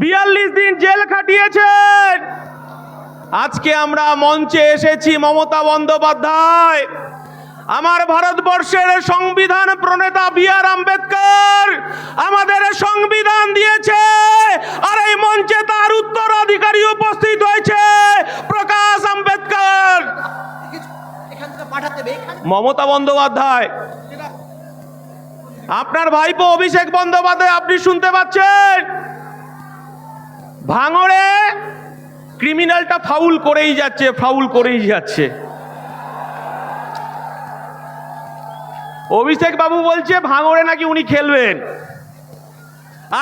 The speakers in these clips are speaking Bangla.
বিয়াল্লিশ দিন জেল খাটিয়েছেন। আজকে আমরা মঞ্চে এসেছি মমতা বন্দ্যোপাধ্যায়। আমার ভারতবর্ষের সংবিধান প্রণেতা বি আর আম্বেদকর আমাদের সংবিধান দিয়েছে আর এই মঞ্চে তার উত্তরাধিকারী উপস্থিত হয়েছে প্রকাশ আম্বেদকর। মমতা বন্দ্যোপাধ্যায় আপনার ভাইপো অভিষেক বন্দ্যোপাধ্যায়, আপনি শুনতে পাচ্ছেন? ভাঙড়ে ক্রিমিনালটা ফাউল করেই যাচ্ছে ফাউল করেই যাচ্ছে। অভিষেক বাবু বলছে, ভাঙড়ে নাকি উনি খেলবেন?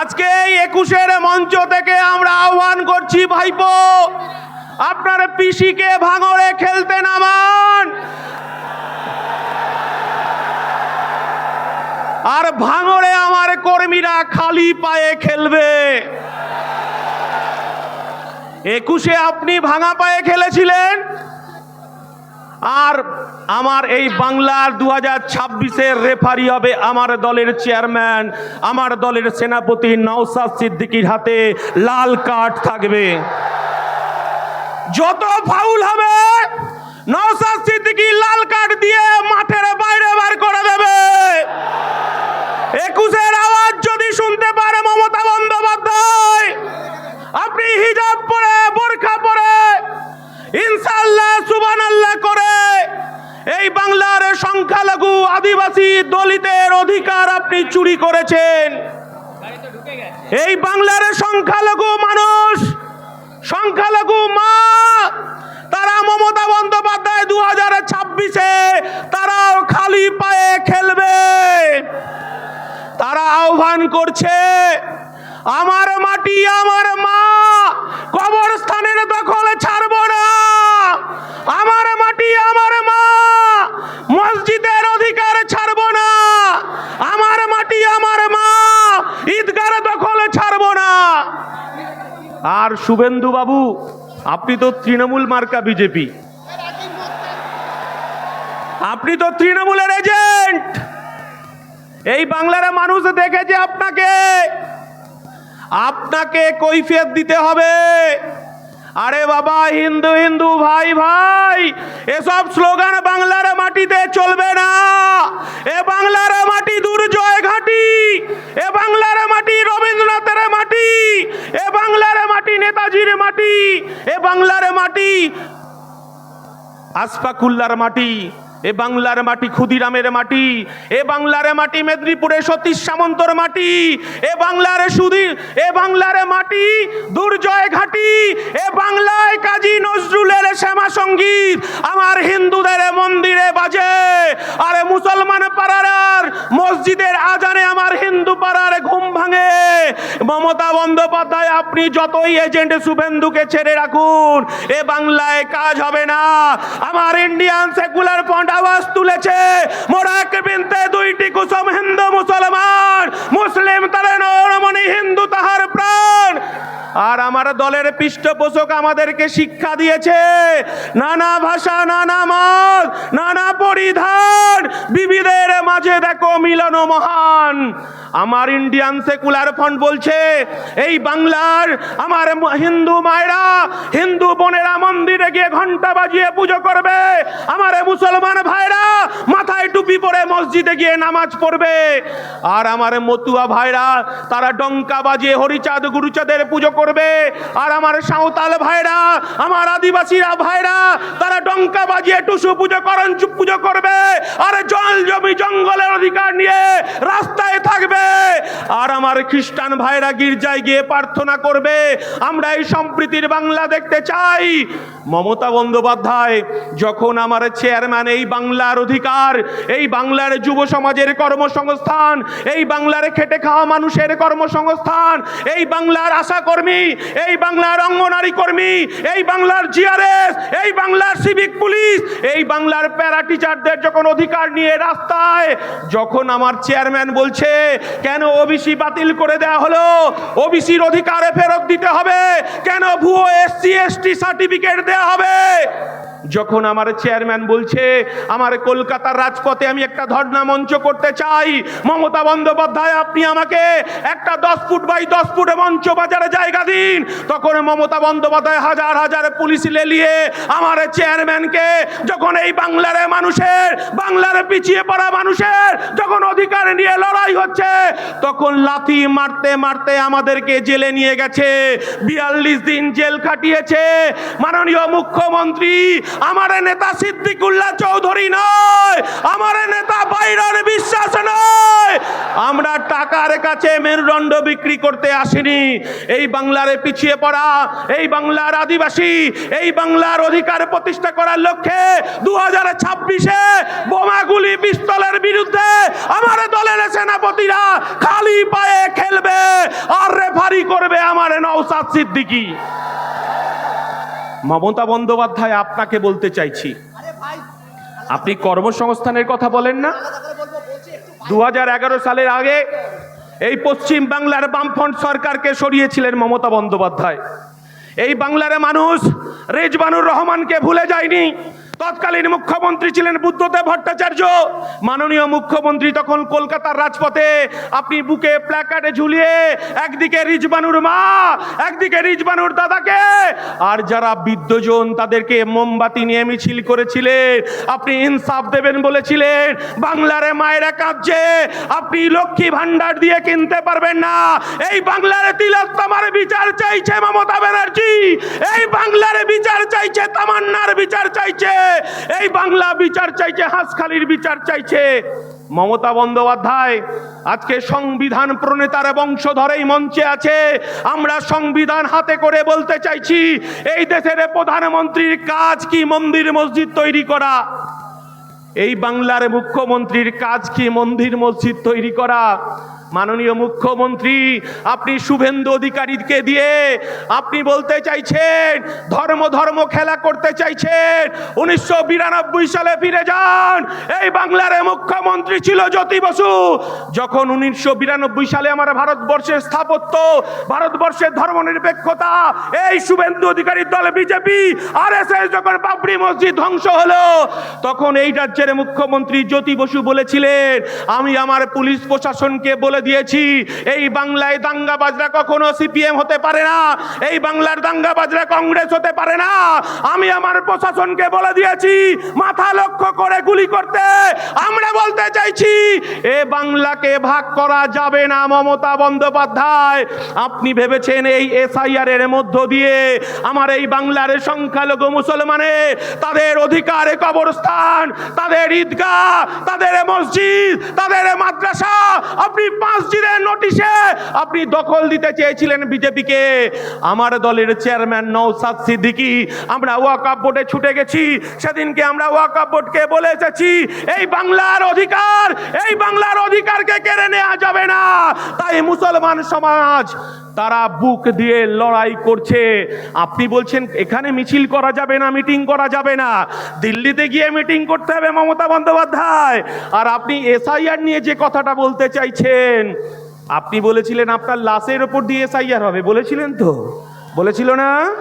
আজকে এই একুশের মঞ্চ থেকে আমরা আহ্বান করছি, ভাইপো, আপনার পিসিকে ভাঙড়ে খেলতে নামান। আর ভাঙড়ে আমার কর্মীরা খালি পায়ে খেলবে। একুশে আপনি ভাঙা পায়ে খেলেছিলেন? আর আমার এই বাংলার দু হাজার ছাব্বিশের রেফারি হবে আমার দলের চেয়ারম্যান, আমার দলের সেনাপতি নওসাদ সিদ্দিকির হাতে লাল কার্ড থাকবে। যত ফাউল হবে নওসাদ সিদ্দিকি লাল কার্ড দিয়ে মাঠের বাইরে বার করে দেবে। সংখ্যালঘু আদিবাসী দলিতের অধিকার আপনি চুরি করেছেন। এই বাংলার সংখ্যালঘু মানুষ, সংখ্যালঘু মা, তারা মমতা বন্দ্যোপাধ্যায় দু হাজার ছাব্বিশে তারাও খালি পায়ে খেলবে। তারা আহ্বান করছে, আমার মাটি আমার মা কবরস্থানের দখল ছাড়ব না আমার মাটি আমার মা মসজিদের অধিকার ছাড়ব না আমার মাটি আমার মা ঈদগার দখল ছাড়ব না শুভেন্দু বাবু, আপনি তো তৃণমূল মার্কা বিজেপি। আপনি তো তৃণমূলের এজেন্ট। এই বাংলার মানুষ দেখেছে আপনাকে আপনাকে কৈফিয়ত দিতে হবে। আরে বাবা, হিন্দু হিন্দু, ভাই ভাই, এসব স্লোগান বাংলার মাটিতে চলবে না। এ বাংলার মাটি দুর্জয় ঘাটি, এ বাংলার মাটি রবীন্দ্রনাথের মাটি, এ বাংলার মাটি নেতাজির মাটি এ বাংলার মাটি আসফাকুল্লার মাটি। এ বাংলার মাটি ক্ষুদিরামের মাটি, এ বাংলার মাটি মেদিনীপুরে সতীশ সামন্তর মাটি, এ বাংলার সুধীর এ বাংলার মাটি দুর্জয় ঘাটি, এ বাংলায় কাজী নজরুলের শ্যামা সংগীত, আমার হিন্দুদের মন্দিরে বাজে। আরে মুসলমান পাড়ার, মসজিদের আজানে আমার হিন্দু পাড়ার ঘুম ভাঙে। মমতা বন্দ্যোপাধ্যায়, আপনি যতই এজেন্ট শুভেন্দুকে ছেড়ে রাখুন, এ বাংলায় কাজ হবে না। আমার ইন্ডিয়ান সেকুলার ফ্রন্ট আওয়াজ তুলেছে। মোরাক বিনতে দুইটি কুসুম হিন্দু মুসলমান। মুসলিম তারে নরমণি, হিন্দু তাহার প্রাণ। আর আমার দলের পৃষ্ঠপোষক আমাদেরকে শিক্ষা দিয়েছে। নানা ভাষা, নানা মত, নানা পরিধান বিবিধের মাঝে দেখো মিলন মহান। আমার ইন্ডিয়ান সেকুলার ফ্রন্ট বলছে, এই বাংলার আমার হিন্দু মায়েরা, হিন্দু বোনেরা মন্দিরে গিয়ে ঘণ্টা বাজিয়ে পুজো করবে। আমার মুসলমান ভাইরা, মাথায় টুপি পরে মসজিদে গিয়ে নামাজ পড়বে। আর আমার মতুয়া ভাইরা, তারা ডঙ্কা বাজিয়ে হরিচাঁদ গুরুচাঁদের পুজো করবে। আর আমার সাঁওতাল ভাইরা, আমার আদিবাসীরা ভাইরা, তারা ডঙ্কা বাজিয়ে টুসু পুজো করন পুজো করবে। আর জল জমি জঙ্গলের অধিকার নিয়ে থাকবে আর আমার খ্রিস্টান ভাইরা গির্জায় গিয়ে প্রার্থনা করবে। আমরা এই সম্প্রীতির বাংলা দেখতে চাই। মমতা বন্দ্যোপাধ্যায়, যখন আমার চেয়ারম্যান, এই বাংলার অধিকার, এই বাংলার যুব সমাজের কর্মসংস্থান, এই বাংলার খেটে খাওয়া মানুষের কর্মসংস্থান, এই বাংলার আশাকর্মী এই বাংলার অঙ্গনারী কর্মী, এই বাংলার জিআরএস এই বাংলার সিভিক পুলিশ এই বাংলার প্যারা টিচারদের যখন অধিকার নিয়ে রাস্তায়, যখন আমার চেয়ারম্যান বলছে, কেন ওবিসি বাতিল করে দেয়া হলো। ওবিসির অধিকারে ফেরত দিতে হবে। কেন ভুয়ো এসসি, এসটি সার্টিফিকেট দেওয়া হবে? যখন আমার চেয়ারম্যান বলছে, আমার কলকাতার রাজপথে আমি একটা ধর্ণা মঞ্চ করতে চাই, মমতা বন্দ্যোপাধ্যায়, আপনি আমাকে একটা দশ ফুট বাই দশ ফুট মঞ্চ বাজারে জায়গা দিন। তখন মমতা বন্দ্যোপাধ্যায় হাজার হাজার পুলিশ লেলিয়ে আমার চেয়ারম্যানকে, যখন এই বাংলার মানুষের, বাংলার পিছিয়ে পড়া মানুষের যখন অধিকার নিয়ে লড়াই হচ্ছে, তখন লাথি মারতে মারতে আমাদেরকে জেলে নিয়ে গেছে। বিয়াল্লিশ দিন জেল খাটিয়েছে। মাননীয় মুখ্যমন্ত্রী আমার নেতা সিদ্দিকুল্লাহ চৌধুরী নয়, আমার নেতা বাইরন বিশ্বাস নয়। আমরা টাকার কাছে মেরুদণ্ড বিক্রি করতে আসিনি। এই বাংলারে পিছিয়ে পড়া, এই বাংলার আদিবাসী, এই বাংলার অধিকার প্রতিষ্ঠা করার লক্ষ্যে দু হাজার ছাব্বিশে বোমাগুলি পিস্তলের বিরুদ্ধে আমার দলের সেনাপতিরা খালি পায়ে খেলবে আর রেফারি করবে আমার নওসাদ সিদ্দিকী। মমতা বন্দ্যোপাধ্যায় আপনাকে বলতে চাইছি। আপনি কর্মসংস্থানের কথা বলেন না? দু সালের আগে এই পশ্চিম বাংলার বামফ্রন্ট সরকারকে সরিয়েছিলেন মমতা বন্দ্যোপাধ্যায়। এই বাংলার মানুষ রেজবানুর রহমানকে ভুলে যায়নি। তৎকালীন মুখ্যমন্ত্রী ছিলেন বুদ্ধদেব ভট্টাচার্য। মাননীয় মুখ্যমন্ত্রী তখন কলকাতার রাজপথে আপনি বুকে প্ল্যাকার্ডে ঝুলিয়ে একদিকে রিজবানুর মা, একদিকে রিজবানুর দাদাকে। আর যারা বিদ্যজন তাদেরকে মোমবাতি নিয়ে মিছিল করেছিলেন, আপনি ইনসাফ দেবেন বলেছিলেন, বাংলারে মায়েরা কাঁদছে, আপনি লক্ষ্মী ভান্ডার দিয়ে কিনতে পারবেন না। এই বাংলার তিলোত্তমার বিচার চাইছে মমতা ব্যানার্জি, এই বাংলারে বিচার চাইছে তামান্নার বিচার চাইছে। এই বাংলা বিচার চাইছে, হাঁসখালির বিচার চাইছে। মমতা বন্দ্যোপাধ্যায়, আজকে সংবিধান প্রণেতার বংশধরেই মঞ্চে আছে। আমরা সংবিধান হাতে করে বলতে চাইছি, এই দেশের প্রধানমন্ত্রীর কাজ কি মন্দির মসজিদ তৈরি করা? এই বাংলার মুখ্যমন্ত্রীর কাজ কি মন্দির মসজিদ তৈরি করা? মাননীয় মুখ্যমন্ত্রী, আপনি শুভেন্দু অধিকারীকে দিয়ে আপনি বলতে চাইছেন, ধর্ম ধর্ম খেলা করতে চাইছেন, উনিশশো বিরানব্বই সালে ফিরে যান। এই বাংলার মুখ্যমন্ত্রী ছিল জ্যোতি বসু। যখন উনিশশো বিরানব্বই সালে আমার ভারতবর্ষের স্থাপত্য, ভারতবর্ষের ধর্মনিরপেক্ষতা, এই শুভেন্দু অধিকারীর দল বিজেপি আর এস এস যখন বাবরি মসজিদ ধ্বংস হলো, তখন এই রাজ্যের মুখ্যমন্ত্রী জ্যোতি বসু বলেছিলেন, আমি আমার পুলিশ প্রশাসনকে বলে দিয়েছি। এই বাংলায় দাঙ্গাবাজরা কখনো সিপিএম হতে পারে না। এই বাংলার দাঙ্গাবাজরা কংগ্রেস হতে পারে না। আমি আমার প্রশাসনকে বলে দিয়েছি, মাথা লক্ষ্য করে গুলি করতে। আমরা বলতে চাইছি, এ বাংলাকে ভাগ করা যাবে না মমতা বন্দ্যোপাধ্যায়। আপনি ভেবেছেন এই এসআইআর এর মধ্য দিয়ে আমার এই বাংলার সংখ্যালঘু মুসলমানে তাদের অধিকারে কবরস্থান, তাদের ঈদগাহ, তাদের মসজিদ, তাদের মাদ্রাসা, আপনি দিনের নোটিশে আপনি দখল দিতে চেয়েছিলেন বিজেপিকে। আমার দলের চেয়ারম্যান নৌসাদ সিদ্দিকি, আমরা ওয়াকাপ বোর্ডে ছুটে গেছি। সেদিনকে আমরা ওয়াকাপ বোর্ডকে বলে এসেছি, এই বাংলার অধিকার, এই বাংলার অধিকারকে কেড়ে নেওয়া যাবে না। তাই মুসলমান সমাজ তারা বুক দিয়ে লড়াই করছে। আপনি বলছেন, এখানে মিছিল করা যাবে না, মিটিং করা যাবে না। দিল্লিতে গিয়ে মিটিং করতে হবে, মমতা বন্দ্যোপাধ্যায়। আর আপনি এসআইআর নিয়ে যে কথাটা বলতে চাইছেন, আপনি বলেছিলেন, আপনার লাশের ওপর দিয়ে এসআইআর হবে। বলেছিলেন তো? বলেছিল না?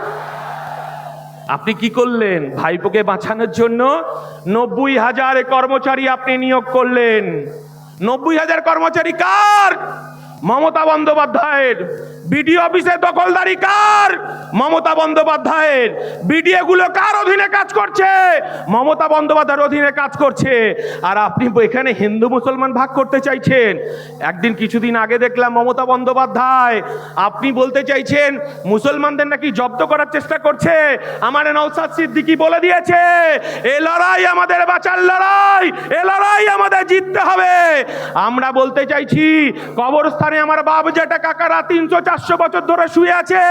আপনি কি করলেন? ভাইপোকে বাঁচানোর জন্য নব্বই হাজার কর্মচারী আপনি নিয়োগ করলেন। নব্বই হাজার কর্মচারী কার? মমতা বন্দ্যোপাধ্যায়ের। বিডিও অফিসে দখলদারি কার? মমতা বন্দ্যোপাধ্যায়ের। বিডিএ গুলো কার অধীনে কাজ করছে? মমতা বন্দ্যোপাধ্যায়ের অধীনে কাজ করছে। আর আপনি এখানে হিন্দু মুসলমান ভাগ করতে চাইছেন। একদিন কিছুদিন আগে দেখলাম মমতা বন্দ্যোপাধ্যায়, আপনি বলতে চাইছেন, মুসলমানদের নাকি জব্দ করার চেষ্টা করছে। আমার নৌসাদ সিদ্দিকি বলে দিয়েছে, এ লড়াই আমাদের বাঁচার লড়াই, এ লড়াই আমাদের জিততে হবে। আমরা বলতে চাইছি, কবরস্থানে আমার বাপ যেটা কাকারা তিনশো চারশো বছর ধরে শুয়ে আছে।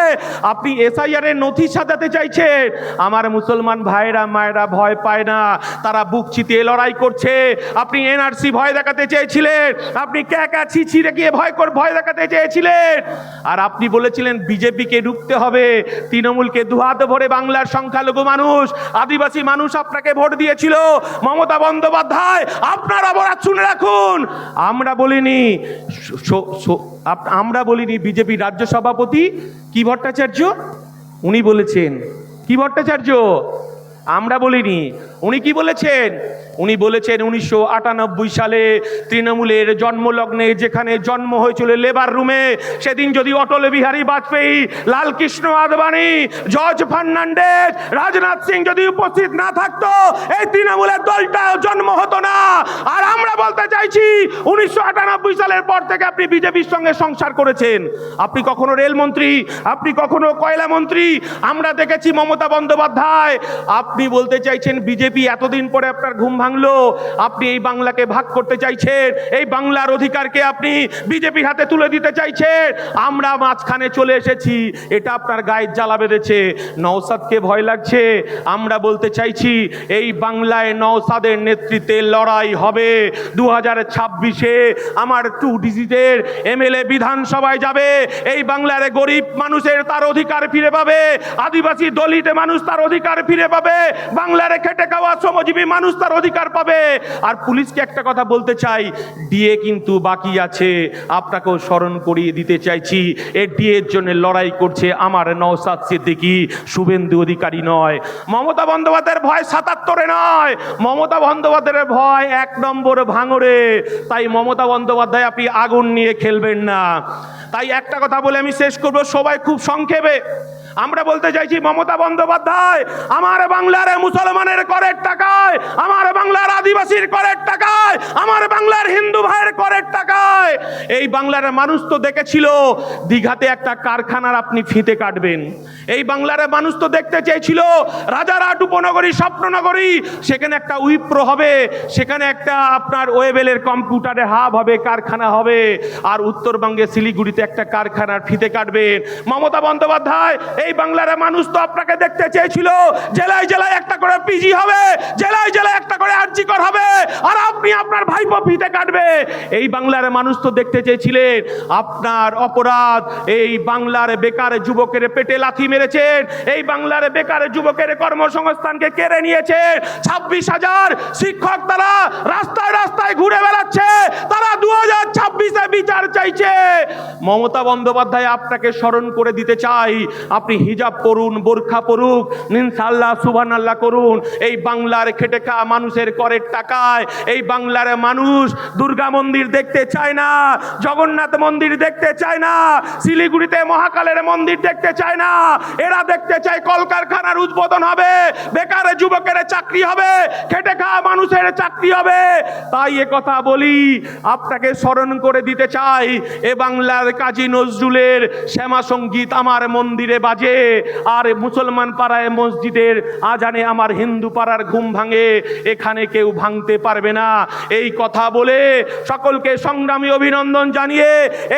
আপনি এসআইআর এর নথি সাজাতে চাইছেন। আমার মুসলমান ভাইরা, মায়েরা ভয় পায় না। তারা বুক চিতিয়ে লড়াই করছে। আপনি এনআরসি ভয় দেখাতে চেয়েছিলেন। আপনি ক্যাকা ছিছি গিয়ে ভয় কর ভয় দেখাতে চেয়েছিলেন। আর আপনি বলেছিলেন, বিজেপিকে ঢুকতে হবে। তৃণমূলকে দুহাত ভরে বাংলার সংখ্যালঘু মানুষ, আদিবাসী মানুষ আপনাকে ভোট দিয়েছিল। মমতা বন্দ্যোপাধ্যায়, আপনার অপরাধ শুনে রাখুন। আমরা বলিনি আমরা বলিনি বিজেপি রাজ্য সভাপতি কি ভট্টাচার্য? উনি বলেছেন কি ভট্টাচার্য? আমরা বলিনি। উনি কি বলেছেন? উনি বলেছেন উনিশশো আটানব্বই সালে তৃণমূলের জন্মলগ্নে যেখানে জন্ম হয়েছিল লেবার রুমে, সেদিন যদি অটল বিহারী বাজপেয়ী, লালকৃষ্ণ আদবানি, জর্জ ফার্নান্ডেজ, রাজনাথ সিং যদি উপস্থিত না থাকতো, এই তৃণমূলের দলটা জন্ম হতো না। আর আমরা বলতে চাইছি, উনিশশো আটানব্বই সালের পর থেকে আপনি বিজেপির সঙ্গে সংসার করেছেন। আপনি কখনো রেলমন্ত্রী আপনি কখনো কয়লা মন্ত্রী, আমরা দেখেছি মমতা বন্দ্যোপাধ্যায়। আপনি বলতে চাইছেন বিজেপি এতদিন পরে আপনার ঘুম ভাঙলো। আপনি এই বাংলাকে ভাগ করতে চাইছেন। এই বাংলার অধিকারকে আপনি বিজেপির হাতে তুলে দিতে চাইছেন। আমরা মাঝখানে চলে এসেছি। এটা আপনার গায়ের জ্বালা বেঁধেছে। নওসাদকে ভয় লাগছে। আমরা বলতে চাইছি, এই বাংলায় নওসাদের নেতৃত্বে লড়াই হবে। দু হাজার ছাব্বিশে আমার টু ডিজিটের এমএলএ বিধানসভায় যাবে। এই বাংলার গরিব মানুষের তার অধিকার ফিরে পাবে। আদিবাসী দলিত মানুষ তার অধিকার ফিরে পাবে। বাংলার খেটে খাওয়া শ্রমজীবী মানুষ তার অধিকার পাবে। আর পুলিশকে একটা কথা বলতে চাই, ডিএ কিন্তু বাকি আছে। আপনাকেও স্মরণ করিয়ে দিতে চাইছি, এ ডিএর জন্য লড়াই করছে আমার নওসাদ সিদ্দিকি, শুভেন্দু অধিকারী নয়। মমতা বন্দ্যোপাধ্যায়ের ভয় সাতাত্তরে নয়। মমতা বন্দ্যোপাধ্যায়ের ভয় এক নম্বর ভাঙরে তাই মমতা বন্দ্যোপাধ্যায় আপনি আগুন নিয়ে খেলবেন না। তাই একটা কথা বলে আমি শেষ করব, সবাই খুব সংক্ষেপে। আমরা বলতে চাইছি মমতা বন্দ্যোপাধ্যায় আমার বাংলার মুসলমানের করের টাকায় আমার বাংলার আদিবাসীর করের টাকায় আমার বাংলার হিন্দু ভাইয়ের করের টাকায় এই বাংলার মানুষ তো দেখেছিল, দীঘাতে একটা কারখানার আপনি ফিতে কাটবেন। এই বাংলার মানুষ তো দেখতে চেয়েছিল, রাজারহাট উপনগরী, স্বপ্ননগরী, সেখানে একটা উইপ্রো হবে, সেখানে একটা আপনার ওয়েবেলের কম্পিউটারে হাব হবে, কারখানা হবে, আর উত্তরবঙ্গে শিলিগুড়িতে একটা কারখানার ফিতে কাটবেন। মমতা বন্দ্যোপাধ্যায়, এই বাংলার মানুষ তো আপনাকে দেখতে চেয়েছিল, জেলায় জেলায় একটা করে পিজি হবে, জেলায় জেলায় একটা করে আর্জিকর হবে, আর আপনি আপনার ভাইপো ফিতে কাটবে। এই বাংলার মানুষ তো দেখতে চেয়েছিলেন। আপনার অপরাধ, এই বাংলার বেকার যুবকের পেটে লাথি মেরেছেন। এই বাংলার বেকার যুবকের কর্মসংস্থানকে কেড়ে নিয়েছেন। ছাব্বিশ হাজার শিক্ষক তারা রাস্তায় রাস্তায় ঘুরে বেড়াচ্ছে। তারা দু হাজার ছাব্বিশে বিচার চাইছে। মমতা বন্দ্যোপাধ্যায় আপনাকে স্মরণ করে দিতে চাই। আপনি হিজাব পরুন, বোরখা পরুক ইনশাল্লাহ সুবান আল্লাহ করুন। এই বাংলার খেটে খাওয়া মানুষের করের টাকায়, এই বাংলার মানুষ দুর্গা মন্দির দেখতে চায় না। জগন্নাথ মন্দির দেখতে চায় না, শিলিগুড়িতে মহাকালের মন্দির দেখতে চায় না, এরা দেখতে চায় কলকারখানার উদ্বোধন হবে, বেকার যুবকের চাকরি হবে, খেটে খাওয়া মানুষের চাকরি হবে। তাই এ কথা বলি, আপনাকে স্মরণ করে দিতে চাই, এ বাংলার কাজী নজরুলের শ্যামা সংগীত আমার মন্দিরে বাজে, আর মুসলমান পাড়ায় মসজিদের আজানে আমার হিন্দু পাড়ার ঘুম ভাঙে, এখানে কেউ ভাঙতে পারবে না। এই কথা বলে সকলকে সংগ্রামী অভিনন্দন জানিয়ে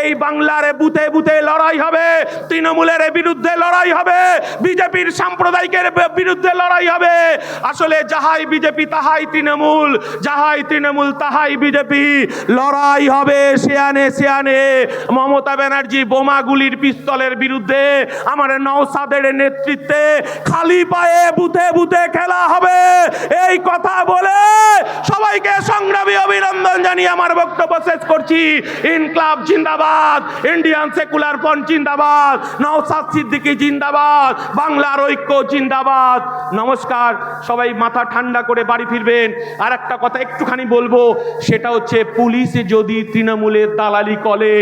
এই বাংলার বুথে বুথে লড়াই হবে। তৃণমূলের বিরুদ্ধে লড়াই হবে। বিজেপির সাম্প্রদায়িকের বিরুদ্ধে লড়াই হবে। আসলে যাহাই বিজেপি তাহাই তৃণমূল, যাহাই তৃণমূল তাহাই বিজেপি। লড়াই হবে সেয়ানে সেয়ানে। মমতা ব্যানার্জি বোমাগুলির পিস্তলের বিরুদ্ধে আমার নওসাদের নেতৃত্বে খালি পায়ে বুথে বুথে খেলা হবে। এই কথা বলে সবাইকে সংগ্রামী অভিনন্দন জানিয়ে আমার বক্তব্য শেষ করছি। ইনক্লাব জিন্দাবাদ, ইন্ডিয়ান সেকুলার ফ্রন্ট জিন্দাবাদ নওসাদ সিদ্দিকী জিন্দাবাদ, বাংলার ঐক্য জিন্দাবাদ। নমস্কার, সবাই মাথা ঠান্ডা করে বাড়ি ফিরবেন। আর একটা কথা একটুখানি বলব, সেটা হচ্ছে পুলিশ যদি তৃণমূলের দালালি করে,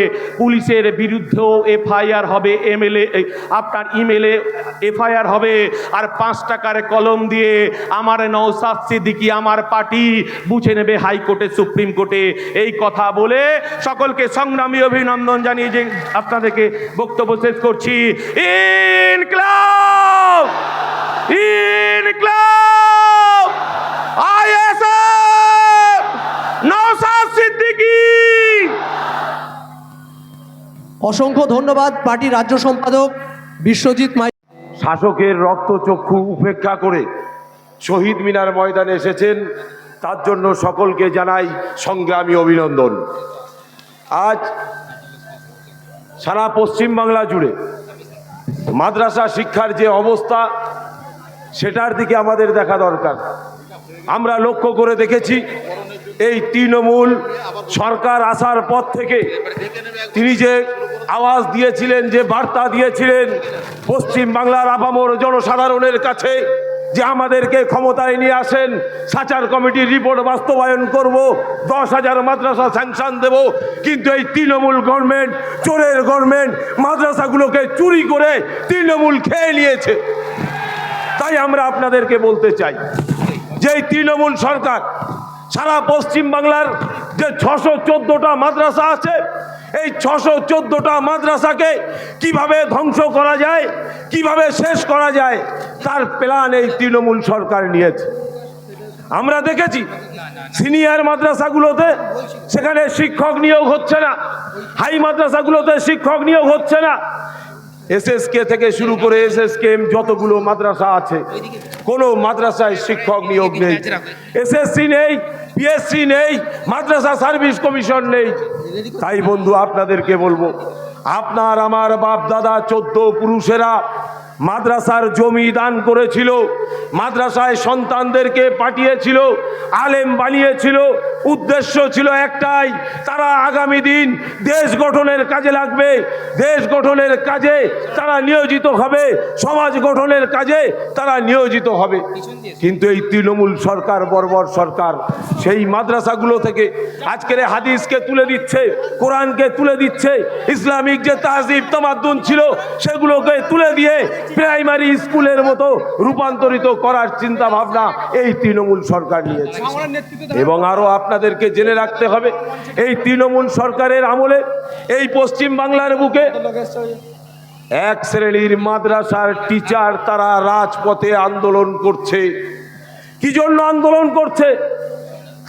পুলিশের বিরুদ্ধেও এফআইআর হবে, এমএলএ আপনার ইমেলে এফআইআর হবে, আর পাঁচ টাকার কলম দিয়ে আমার নৌসাদ সিদ্দিকি, আমার পার্টি বুঝে নেবে হাইকোর্টে, সুপ্রিম কোর্টে। এই কথা বলে সকলকে সংগ্রামী অভিনন্দন জানিয়ে যে আপনাদেরকে বক্তব্য শেষ করছি। ইনক্লাব! ইনক্লাব! আইএসএফ! নৌসাদ সিদ্দিকী! অসংখ্য ধন্যবাদ পার্টি রাজ্য সম্পাদক বিশ্বজিৎ মাই শাসকের রক্তচক্ষু উপেক্ষা করে শহীদ মিনার ময়দানে এসেছেন। তার জন্য সকলকে জানাই সংগ্রামী অভিনন্দন। আজ সারা পশ্চিম বাংলা জুড়ে মাদ্রাসা শিক্ষার যে অবস্থা, সেটার দিকে আমাদের দেখা দরকার। আমরা লক্ষ্য করে দেখেছি, এই তৃণমূল সরকার আসার পর থেকে তিনি যে আওয়াজ দিয়েছিলেন, যে বার্তা দিয়েছিলেন পশ্চিম বাংলার আপামর জনসাধারণের কাছে যে আমাদেরকে ক্ষমতায় নিয়ে আসেন, সাচার কমিটির রিপোর্ট বাস্তবায়ন করব, দশ হাজার মাদ্রাসা স্যাংশন দেব, কিন্তু এই তৃণমূল গভর্নমেন্ট, চোরের গভর্নমেন্ট মাদ্রাসাগুলোকে চুরি করে তৃণমূল খেয়ে নিয়েছে। তাই আমরা আপনাদেরকে বলতে চাই যে তৃণমূল সরকার, সারা পশ্চিম বাংলার যে ছশো চোদ্দোটা মাদ্রাসা আছে এই ছশো চোদ্দোটা মাদ্রাসাকে কীভাবে ধ্বংস করা যায়, কীভাবে শেষ করা যায়, তার প্ল্যান এই তৃণমূল সরকার নিয়েছে। আমরা দেখেছি সিনিয়র মাদ্রাসাগুলোতে সেখানে শিক্ষক নিয়োগ হচ্ছে না, হাই মাদ্রাসাগুলোতে শিক্ষক নিয়োগ হচ্ছে না। এসএসকে থেকে শুরু করে এসএসকে যতগুলো মাদ্রাসা আছে, কোনো মাদ্রাসায় শিক্ষক নিয়োগ নেই। এসএসসি নেই পিএসসি নেই, মাদ্রাসা সার্ভিস কমিশন নেই। তাই বন্ধু আপনাদেরকে বলব আপনার আমার বাপ দাদা চোদ্দ পুরুষেরা মাদ্রাসার জমি দান করেছিল, মাদ্রাসায় সন্তানদেরকে পাঠিয়েছিল, আলেম বানিয়েছিল। উদ্দেশ্য ছিল একটাই, তারা আগামী দিন দেশ গঠনের কাজে লাগবে। দেশ গঠনের কাজে তারা নিয়োজিত হবে, সমাজ গঠনের কাজে তারা নিয়োজিত হবে। কিন্তু এই তৃণমূল সরকার, বর্বর সরকার, সেই মাদ্রাসাগুলো থেকে আজকের হাদিসকে তুলে দিচ্ছে, কোরআনকে তুলে দিচ্ছে, ইসলামিক যে তাহজিব, তামাদ্দুন ছিল, সেগুলোকে তুলে দিয়ে প্রাইমারি স্কুলের মতো রূপান্তরিত করার চিন্তা ভাবনা এই তৃণমূল সরকার নিয়েছে। এবং আরও আপনাদেরকে জেনে রাখতে হবে, এই তৃণমূল সরকারের আমলে এই পশ্চিম বাংলার বুকে এক শ্রেণির মাদ্রাসার টিচার তারা রাজপথে আন্দোলন করছে। কি জন্য আন্দোলন করছে?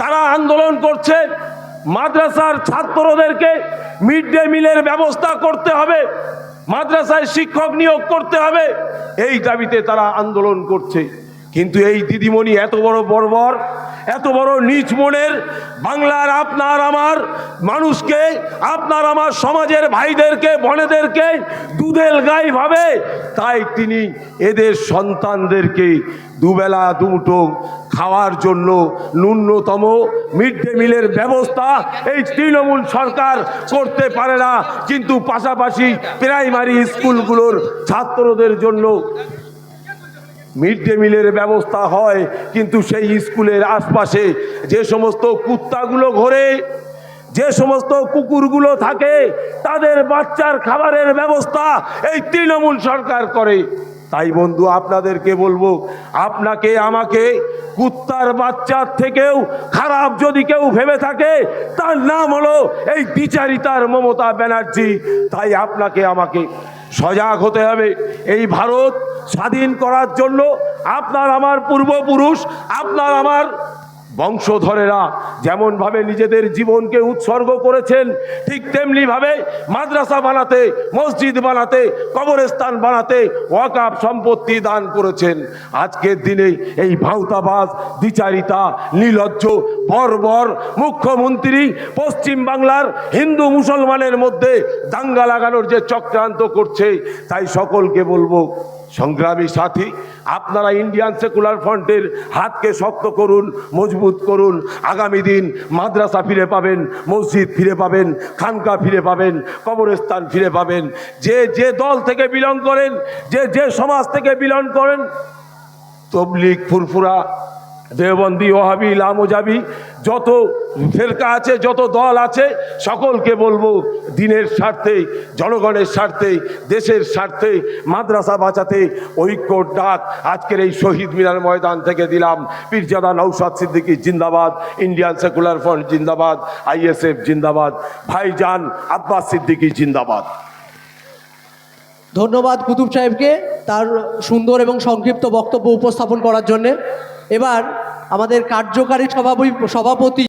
তারা আন্দোলন করছে মাদ্রাসার ছাত্রদেরকে মিড ডে মিলের ব্যবস্থা করতে হবে। মাদ্রাসায় শিক্ষক নিয়োগ করতে হবে। এই দাবিতে তারা আন্দোলন করছে। কিন্তু এই দিদিমণি এত বড় বর্বর এত বড় নিচ মনের বাংলার আপনার আমার মানুষকে, আপনার আমার সমাজের ভাইদেরকে, বোনেদেরকে দুধেল গাই ভাবে, তাই তিনি এদের সন্তানদেরকে দুবেলা দুমুটো খাওয়ার জন্য ন্যূনতম মিড ডে মিলের ব্যবস্থা এই তৃণমূল সরকার করতে পারে না। কিন্তু পাশাপাশি প্রাইমারি স্কুলগুলোর ছাত্রদের জন্য মিড ডে মিলের ব্যবস্থা হয়, কিন্তু সেই স্কুলের আশপাশে যে সমস্ত কুত্তাগুলো ঘোরে, যে সমস্ত কুকুরগুলো থাকে, তাদের বাচ্চার খাবারের ব্যবস্থা এই তৃণমূল সরকার করে। তাই বন্ধু, আপনাদেরকে বলব, আপনাকে, আমাকে কুত্তার বাচ্চার থেকেও খারাপ যদি কেউ ভেবে থাকে, তার নাম হলো এই বিচারিতার মমতা ব্যানার্জি। তাই আপনাকে, আমাকে সজাগ হতে হবে। এই ভারত স্বাধীন করার জন্য আপনার আমার পূর্বপুরুষ আপনার আমার বংশধরেরা যেমনভাবে নিজেদের জীবনকে উৎসর্গ করেছেন, ঠিক তেমনিভাবে মাদ্রাসা বানাতে, মসজিদ বানাতে, কবরস্থান বানাতে ওয়াকাপ সম্পত্তি দান করেছেন। আজকের দিনে এই ভাওতাবাজ, দ্বিচারিতা নির্লজ্জ বর্বর মুখ্যমন্ত্রী পশ্চিম বাংলার হিন্দু মুসলমানের মধ্যে দাঙ্গা লাগানোর যে চক্রান্ত করছে, তাই সকলকে বলব সংগ্রামী সাথী, আপনারা ইন্ডিয়ান সেকুলার ফ্রন্টের হাতকে শক্ত করুন, মজবুত করুন। আগামী দিন মাদ্রাসা ফিরে পাবেন, মসজিদ ফিরে পাবেন, খানকা ফিরে পাবেন, কবরস্থান ফিরে পাবেন। যে যে দল থেকে বিলং করেন, যে যে সমাজ থেকে বিলং করেন তবলিক ফুরফুরা, দেওবন্দি ওহাবি, লামোজাবি যত ফেরকা আছে, যত দল আছে, সকলকে বলব দিনের স্বার্থে, জনগণের স্বার্থে, দেশের স্বার্থে মাদ্রাসা বাঁচাতে ঐক্যর ডাক। আজকের এই শহীদ মিনার ময়দান থেকে দিলাম পীরজাদা নৌসাদ সিদ্দিকী জিন্দাবাদ, ইন্ডিয়ান সেকুলার ফ্রন্ট জিন্দাবাদ, আইএসএফ জিন্দাবাদ, ভাইজান আব্বাস সিদ্দিকী জিন্দাবাদ। ধন্যবাদ কুতুব সাহেবকে তার সুন্দর এবং সংক্ষিপ্ত বক্তব্য উপস্থাপন করার জন্যে। এবার আমাদের কার্যকারী সভাপতি সভাপতি